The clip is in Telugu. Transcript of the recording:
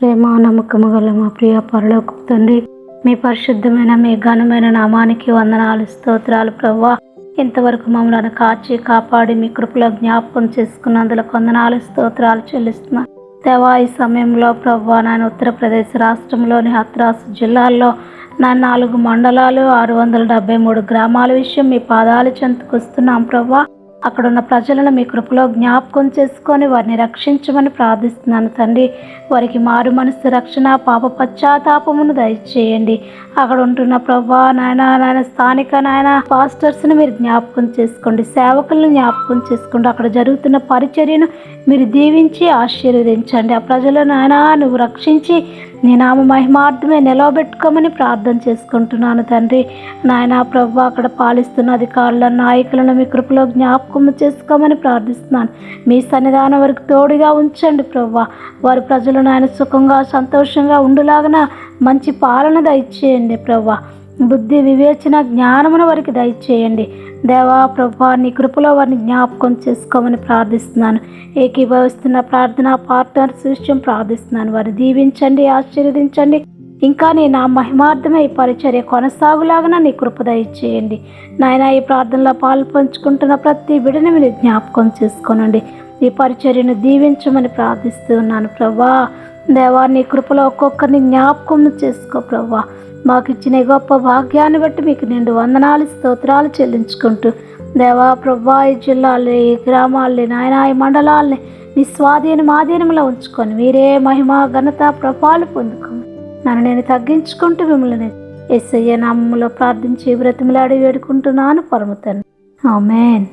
ప్రేమ నమ్మకము గల మా ప్రియ పరలోక తండ్రి మీ పరిశుద్ధమైన మీ ఘనమైన నామానికి వందనాలు స్తోత్రాలు ప్రవ్వా. ఇంతవరకు మమ్మల్ని కాచి కాపాడి మీ కృపలో జ్ఞాపకం చేసుకున్నందులకు వందనాలు స్తోత్రాలు చెల్లిస్తున్నా. దేవా ఈ సమయంలో ప్రవ్వా నాయన ఉత్తరప్రదేశ్ రాష్ట్రంలోని హత్రాస్ జిల్లాల్లో నా నాలుగు మండలాలు ఆరు వందల డెబ్బై మూడు గ్రామాల విషయం మీ పాదాలు చెంతకొస్తున్నాం ప్రవ్వా. అక్కడున్న ప్రజలను మీ కృపలో జ్ఞాపకం చేసుకొని వారిని రక్షించమని ప్రార్థిస్తున్నాను తండ్రి. వారికి మారు మనసు రక్షణ పాప పశ్చాత్తాపమును దయచేయండి. అక్కడ ఉంటున్న ప్రభా నాయన నాయన స్థానిక నాయన పాస్టర్స్ని మీరు జ్ఞాపకం చేసుకోండి. సేవకులను జ్ఞాపకం చేసుకోండి. అక్కడ జరుగుతున్న పరిచర్యను మీరు దీవించి ఆశీర్వదించండి. ఆ ప్రజలను నాయన నువ్వు రక్షించి నీ నామ మహిమార్థమే నిలవబెట్టుకోమని ప్రార్థన చేసుకుంటున్నాను తండ్రి. నాయన ప్రభు అక్కడ పాలిస్తున్న అధికారుల నాయకులను మీ కృపలో జ్ఞాపకం చేసుకోమని ప్రార్థిస్తున్నాను. మీ సన్నిధానం వరకు తోడుగా ఉంచండి ప్రభు. వారి ప్రజలు నాయన సుఖంగా సంతోషంగా ఉండులాగన మంచి పాలన దయచేయండి ప్రభు. బుద్ధి వివేచన జ్ఞానమును వారికి దయచేయండి. దేవా ప్రభా నీ కృపలో వారిని జ్ఞాపకం చేసుకోమని ప్రార్థిస్తున్నాను. ఏకీభవిస్తున్న ప్రార్థన పార్ట్నర్స్ విషయం ప్రార్థిస్తున్నాను. వారిని దీవించండి ఆశీర్వదించండి. ఇంకా నీ నా మహిమార్థమే ఈ పరిచర్య కొనసాగులాగా నీ కృప దయచేయండి. నాయన ఈ ప్రార్థనలో పాలు పంచుకుంటున్న ప్రతి బిడని మీరు జ్ఞాపకం చేసుకోనండి. ఈ పరిచర్యను దీవించమని ప్రార్థిస్తూ ఉన్నాను. ప్రభా దేవా నీ కృపలో ఒక్కొక్కరిని జ్ఞాపకం చేసుకో ప్రభా మాకు ఇచ్చిన గొప్ప భాగ్యాన్ని బట్టి మీకు నిండు వందనాలు స్తోత్రాలు చెల్లించుకుంటూ. దేవా ప్రవ్వా ఈ జిల్లాల్ని ఈ గ్రామాల్ని నాయన ఈ మండలాల్ని మీ స్వాధీనం ఆధీనంలో ఉంచుకొని మీరే మహిమ ఘనత ప్రభాలు పొందుకోండి. నన్ను నేను తగ్గించుకుంటూ మిమ్మల్ని ఎస్ఐ నామంలో ప్రార్థించి బ్రతిమలాడి వేడుకుంటున్నాను పరమతను ఆమెన్.